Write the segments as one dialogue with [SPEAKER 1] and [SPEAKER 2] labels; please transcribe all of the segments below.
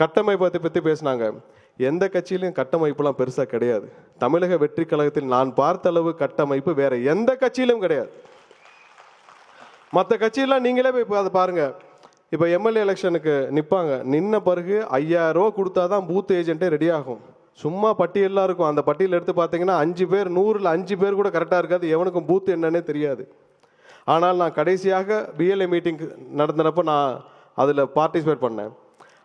[SPEAKER 1] கட்டமைப்பை பற்றி பேசினாங்க. எந்த கட்சியிலையும் கட்டமைப்புலாம் பெருசாக கிடையாது. தமிழக வெற்றி கழகத்தில் நான் பார்த்த அளவு கட்டமைப்பு வேற எந்த கட்சியிலும் கிடையாது. மற்ற கட்சியெல்லாம் நீங்களே போய் இப்போ அதை பாருங்க. இப்போ எம்எல்ஏ எலெக்ஷனுக்கு நிற்பாங்க நின்ன பிறகு ஐயாயிரம் ரூபா கொடுத்தா தான் பூத் ஏஜென்ட்டே ரெடி ஆகும். சும்மா பட்டியல்லாம் இருக்கும். அந்த பட்டியல் எடுத்து பார்த்தீங்கன்னா அஞ்சு பேர் நூறில் அஞ்சு பேர் கூட கரெக்டாக இருக்காது. எவனுக்கும் பூத் என்னன்னே தெரியாது. ஆனால் நான் கடைசியாக பிஎல்ஏ மீட்டிங் நடந்தப்போ நான் அதில் பார்ட்டிசிபேட் பண்ணேன்.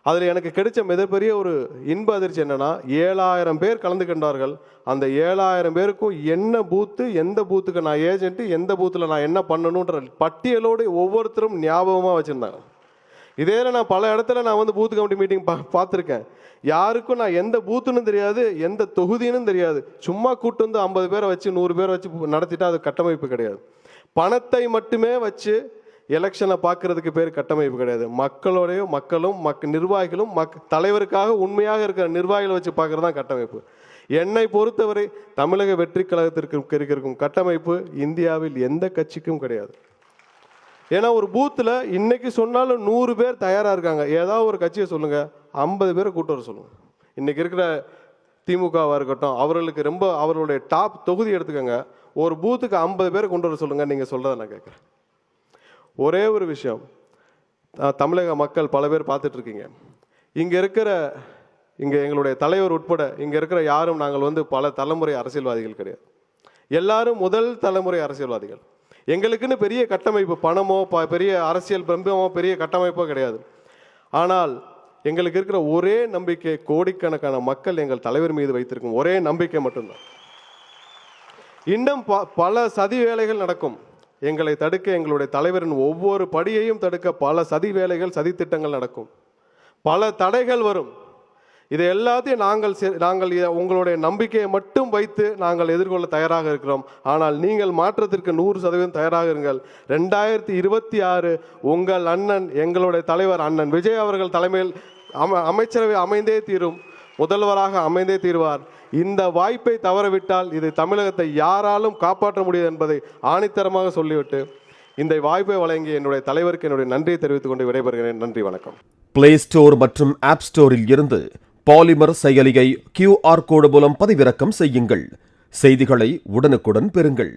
[SPEAKER 1] அதில் எனக்கு கிடைச்ச மிகப்பெரிய ஒரு இன்ப அதிர்ச்சி என்னென்னா ஏழாயிரம் பேர் கலந்து கொண்டார்கள். அந்த ஏழாயிரம் பேருக்கும் என்ன பூத்து எந்த பூத்துக்கு நான் ஏஜென்ட்டு எந்த பூத்தில் நான் என்ன பண்ணணுன்ற பட்டியலோடு ஒவ்வொருத்தரும் ஞாபகமாக வச்சுருந்தாங்க. இதே நான் பல இடத்துல நான் வந்து பூத் கமிட்டி மீட்டிங் பா பார்த்துருக்கேன். யாருக்கும் நான் எந்த பூத்துன்னு தெரியாது எந்த தொகுதின்னு தெரியாது. சும்மா கூட்டு வந்து ஐம்பது பேரை வச்சு நூறு பேரை வச்சு நடத்திட்டா அது கட்டமைப்பு கிடையாது. பணத்தை மட்டுமே வச்சு எலெக்ஷனை பார்க்கறதுக்கு பேர் கட்டமைப்பு கிடையாது. மக்களோடைய மக்களும் மக் நிர்வாகிகளும் மக் தலைவருக்காக உண்மையாக இருக்கிற நிர்வாகிகளை வச்சு பார்க்குறது தான் கட்டமைப்பு. என்னை பொறுத்தவரை தமிழக வெற்றி கழகத்திற்கு இருக்கும் கட்டமைப்பு இந்தியாவில் எந்த கட்சிக்கும் கிடையாது. ஏன்னா ஒரு பூத்தில் இன்னைக்கு சொன்னாலும் நூறு பேர் தயாராக இருக்காங்க. ஏதாவது ஒரு கட்சியை சொல்லுங்க. ஐம்பது பேரை கூட்டு வர சொல்லுங்க. இன்னைக்கு இருக்கிற திமுகவாக இருக்கட்டும் அவர்களுக்கு ரொம்ப அவர்களுடைய டாப் தொகுதி எடுத்துக்கோங்க. ஒரு பூத்துக்கு ஐம்பது பேரை கொண்டு வர சொல்லுங்க. நீங்கள் சொல்கிறத நான் கேட்குறேன். ஒரே ஒரு விஷயம். தமிழக மக்கள் பல பேர் பார்த்துட்ருக்கீங்க. இங்கே இருக்கிற இங்கே எங்களுடைய தலைவர் உட்பட இங்கே இருக்கிற யாரும் நாங்கள் வந்து பல தலைமுறை அரசியல்வாதிகள் கிடையாது. எல்லாரும் முதல் தலைமுறை அரசியல்வாதிகள். எங்களுக்குன்னு பெரிய கட்டமைப்பு பணமோ ப- பெரிய அரசியல் பிரம்பமோ பெரிய கட்டமைப்போ கிடையாது. ஆனால் எங்களுக்கு இருக்கிற ஒரே நம்பிக்கை கோடிக்கணக்கான மக்கள் எங்கள் தலைவர் மீது வைத்திருக்கும் ஒரே நம்பிக்கை மட்டும்தான். இன்னும் ப- பல சதி வேலைகள் நடக்கும். எங்களை தடுக்க எங்களுடைய தலைவரின் ஒவ்வொரு படியையும் தடுக்க பல சதி வேலைகள் சதி திட்டங்கள் நடக்கும். பல தடைகள் வரும். இதை எல்லாத்தையும் நாங்கள் செ- நாங்கள் உங்களுடைய நம்பிக்கையை மட்டும் வைத்து நாங்கள் எதிர்கொள்ள தயாராக இருக்கிறோம். ஆனால் நீங்கள் மாற்றத்திற்கு நூறு சதவீதம் தயாராக இருங்கள். ரெண்டாயிரத்தி இருபத்தி ஆறு உங்கள் அண்ணன் எங்களுடைய தலைவர் அண்ணன் விஜய் அவர்கள் தலைமையில் அம அமைச்சரவை அமைந்தே தீரும். முதல்வராக அமைந்தே தீர்வார். இந்த வாய்ப்பை தவறவிட்டால் இது தமிழகத்தை யாராலும் காப்பாற்ற முடியாது என்பதை ஆணித்தரமாக சொல்லிவிட்டு இந்த வாய்ப்பை வழங்கிய என்னுடைய தலைவருக்கு என்னுடைய நன்றியை தெரிவித்துக் கொண்டு விடைபெறுகிறேன். நன்றி வணக்கம்.
[SPEAKER 2] பிளே ஸ்டோர் மற்றும் ஆப் ஸ்டோரில் இருந்து பாலிமர் செயலியை கியூஆர் கோடு மூலம் பதிவிறக்கம் செய்யுங்கள். செய்திகளை உடனுக்குடன் பெறுங்கள்.